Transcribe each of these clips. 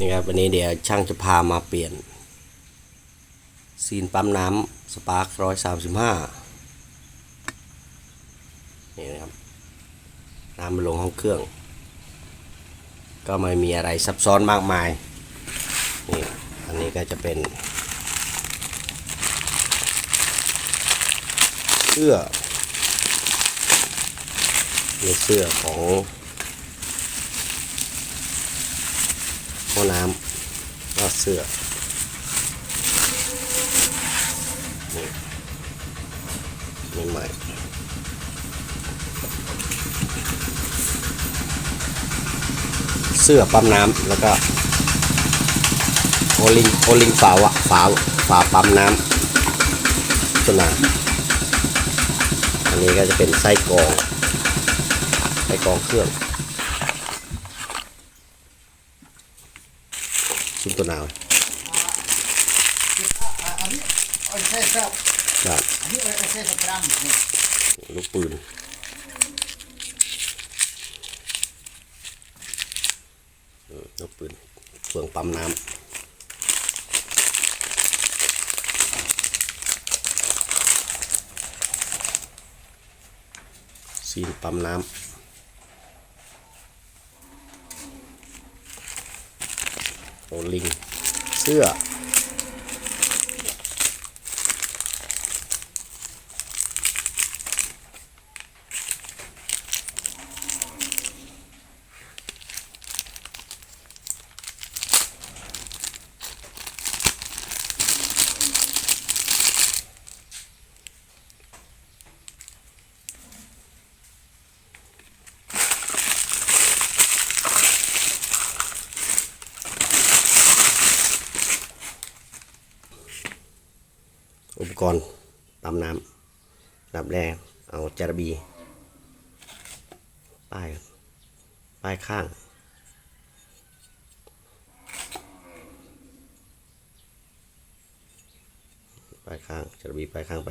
นี่ครับวันนี้เดี๋ยวช่างจะพามาเปลี่ยน ซีนปั๊มน้ำสปาร์คร้อยสามสิบห้านี่นะครับ น้ำมันลงห้องเครื่อง ก็ไม่มีอะไรซับซ้อนมากมาย นี่ อันนี้ก็จะเป็นเสื้อเสื้อของ ห้อน้ำก็เสื้อนี่ใหม่เสื้อปั๊มน้ำแล้วก็โอลิงโอลิงฝาวะฝาฝาปั๊มน้ำตัวนาอันนี้ก็จะเป็นไส้กรองไส้กรองเครื่อง ชิ้นตัวหนาวอันนี้ไอ้เส้นครับแบบอันนี้ไอ้เส้นสกรัมเนี่ยลูกปืนลูกปืนเฟืองปั๊มน้ำซีนปั๊มน้ำ โอลิง เสื้อ กรณ์ปั๊มน้ำรับแรกเอาจารบี ป้าย ป้ายข้าง ป้ายข้างจารบีป้ายข้างไป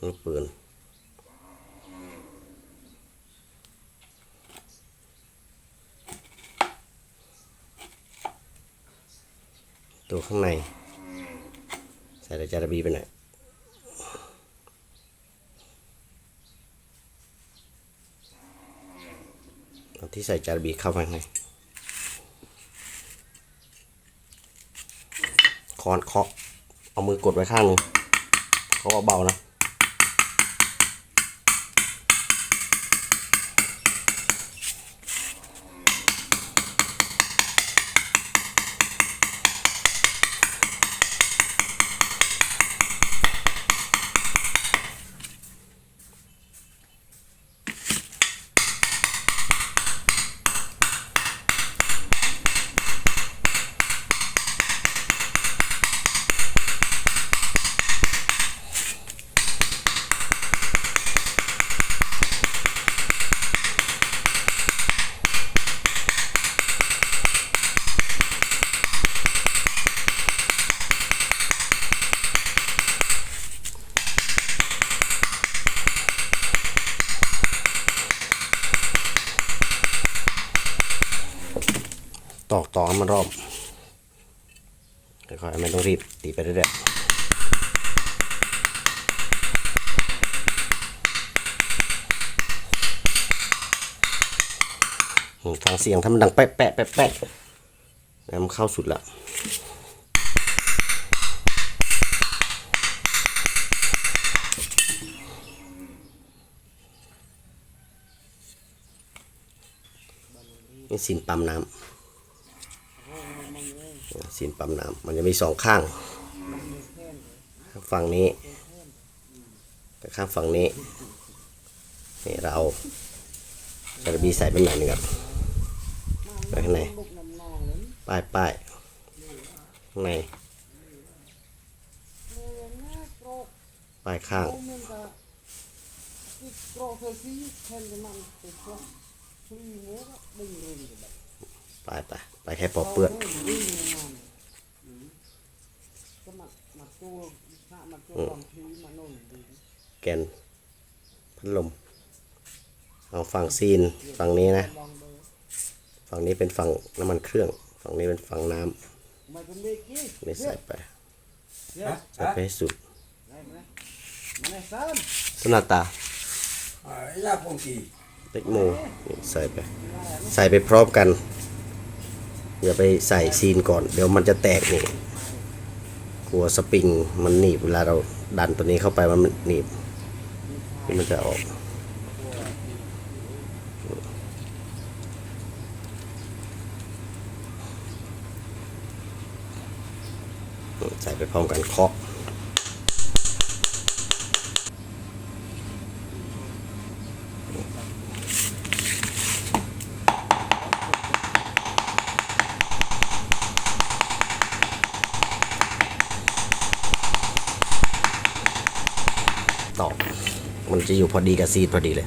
ลูกปืนตัวข้างใน แต่จารบีไปหน่อยที่ใส่จารบีเข้าไปข้างในคอนเคาะเอามือกดไว้ข้างหนึงเขาเบาๆนะ ตอกตอให้มันรอบค่อยๆไม่ต้องรีบตีไปเรื่อยๆฟังเสียงถ้ามันดังแป๊ะแป๊ะแป๊ะแปะแล้วมันเข้าสุดละนี่สินปั๊มน้ำ สินปั๊มน้ำมันจะมีสองข้าง ฝั่งนี้กับข้างฝั่งนี้นี่เราเอาจระบีใส่เป็นหน่อยหนึงครับไปข้างในป้ายป้ายข้างในป้ายข้างมันก็ติดกรอกเธอซีแทนจะมันติดกรอกฟรีเนี้ยก็ดึงเรื่องแบบป้ายไปไปแค่ปอเปื้อน วิ่งมันก็มามาตัวถ้ามาตัวบางทีมาโน่นดี แกนพัดลม เอาฝั่งซีนฝั่งนี้นะ ฝั่งนี้เป็นฝั่งน้ำมันเครื่อง ฝั่งนี้เป็นฝั่งน้ำนี่ใส่ไปใส่ไปให้สุด Này này Này Sam ต้นาตาเล็กโมใส่ไป ใส่ไปพร้อมกัน อย่าไปใส่ซีนก่อน เดี๋ยวมันจะแตกนี่ กลัวสปริงมันหนีบเวลาเราดันตัวนี้เข้าไปมันหนีบนี่มันจะออกใส่ไปพร้อมกันเคาะ จะอยู่พอดีกับซีดพอดีเลย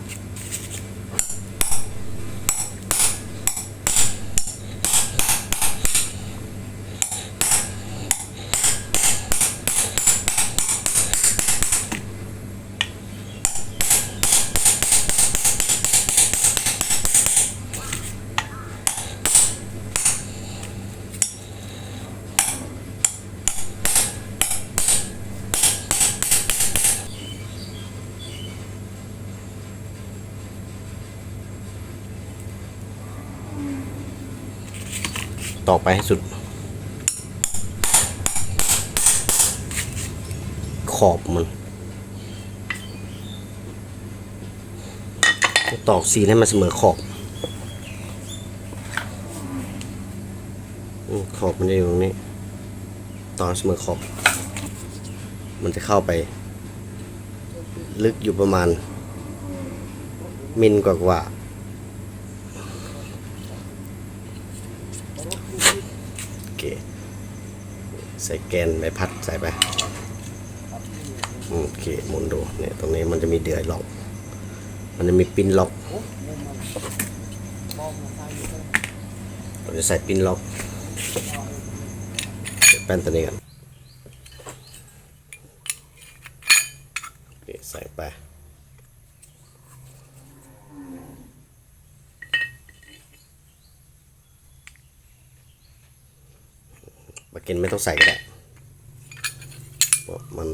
ตอกไปให้สุด ขอบมันตอกสีให้มันเสมอขอบขอบมันจะอยู่ตรงนี้ ตอกเสมอขอบ มันจะเข้าไป ลึกอยู่ประมาณมิลกว่าๆโอเค ใส่แกนใบพัดใส่ไปอืมโอเคหมุนดูเนี่ยตรงนี้มันจะมีเดือยล็อก มันจะมีปินล็อกเราจะใส่ปินล็อกแป้นตัวนี้กันใส่ไป ปลาเก็นไม่ต้องใส่ก็ได้มัน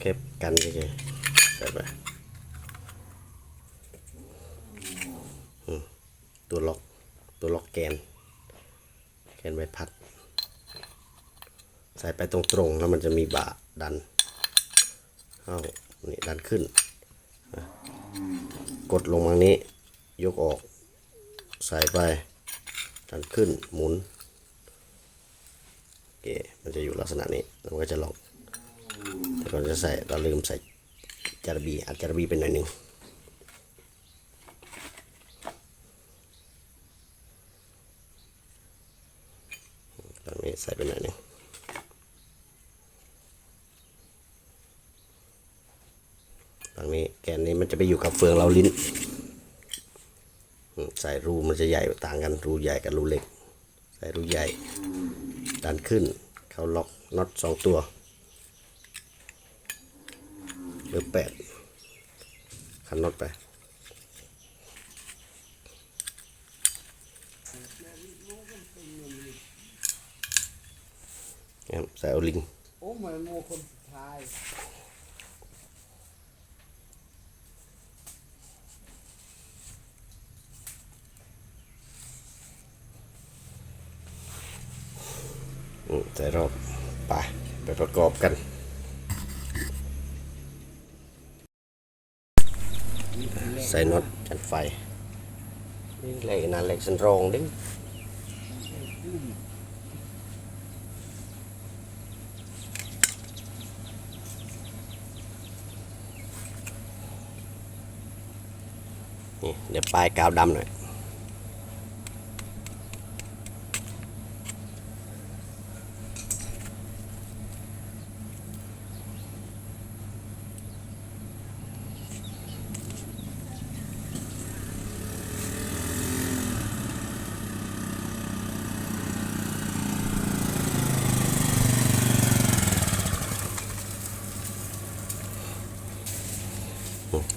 แค่กันเฉยๆใส่ไปตัวล็อกตัวล็อกแกน แกนใบพัด ใส่ไปตรงๆแล้วมันจะมีบ่าดันเข้านี่ดันขึ้น กดลงมานี้ ยกออก ใส่ไป ดันขึ้นหมุน เคมันจะอยู่ลักษณะนี้เราก็จะล็อกแต่ก่อนจะใส่เราลืมใส่จารบีอัดจารบีเป็นหน่อยหนึ่งตรงนี้ใส่เป็นหน่อยหนึ่งตรงนี้แกนนี้มันจะไปอยู่กับเฟืองเราลิ้นใส่รูมันจะใหญ่ต่างกันรูใหญ่กับรูเล็ก ใส่รูใหญ่ ดันขึ้น เขาล็อกน็อตสองตัวเบอร์แปดขันน็อตไปครับใส่เอาลิง Ô mày mua con thai อืม ใส่รอบไปไปประกอบกันใส่น็อตจันไฟนี่เหล็กนั่นเหล็กสันรองดินี่เดี๋ยวปลายกาวดำหน่อย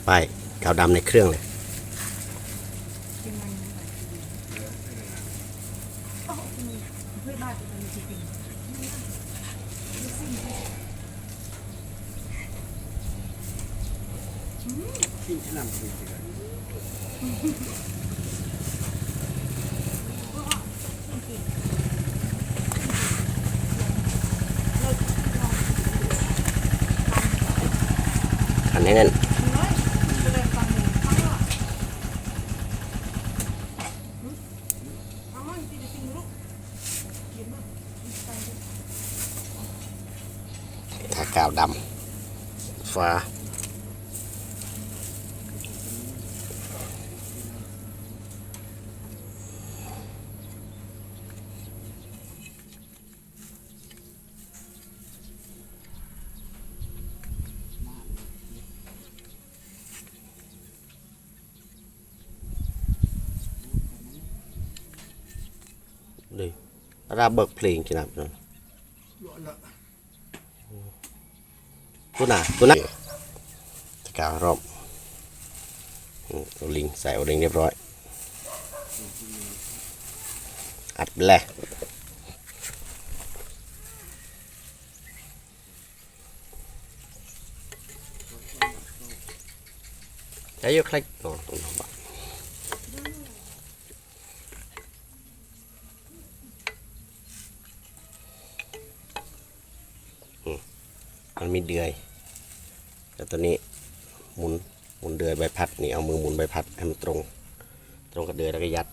ป้ายกาวดำในเครื่องเลยอันนี้นั่น phà ra bậc phèn chỉ làm rồi ตัวหนาตัวนาตะการอบอืมเอาลิงใส่เอาลิงเรียบร้อย อัดไปเลยใช้ยกคลิกอ้ตรงนั้นบ้ามันมีเดือย ตัวนี้หมุนหมุนเดือยใบพัดนี่เอามือหมุนใบพัดให้มันตรง ตรงกับเดือยแล้วก็ยัด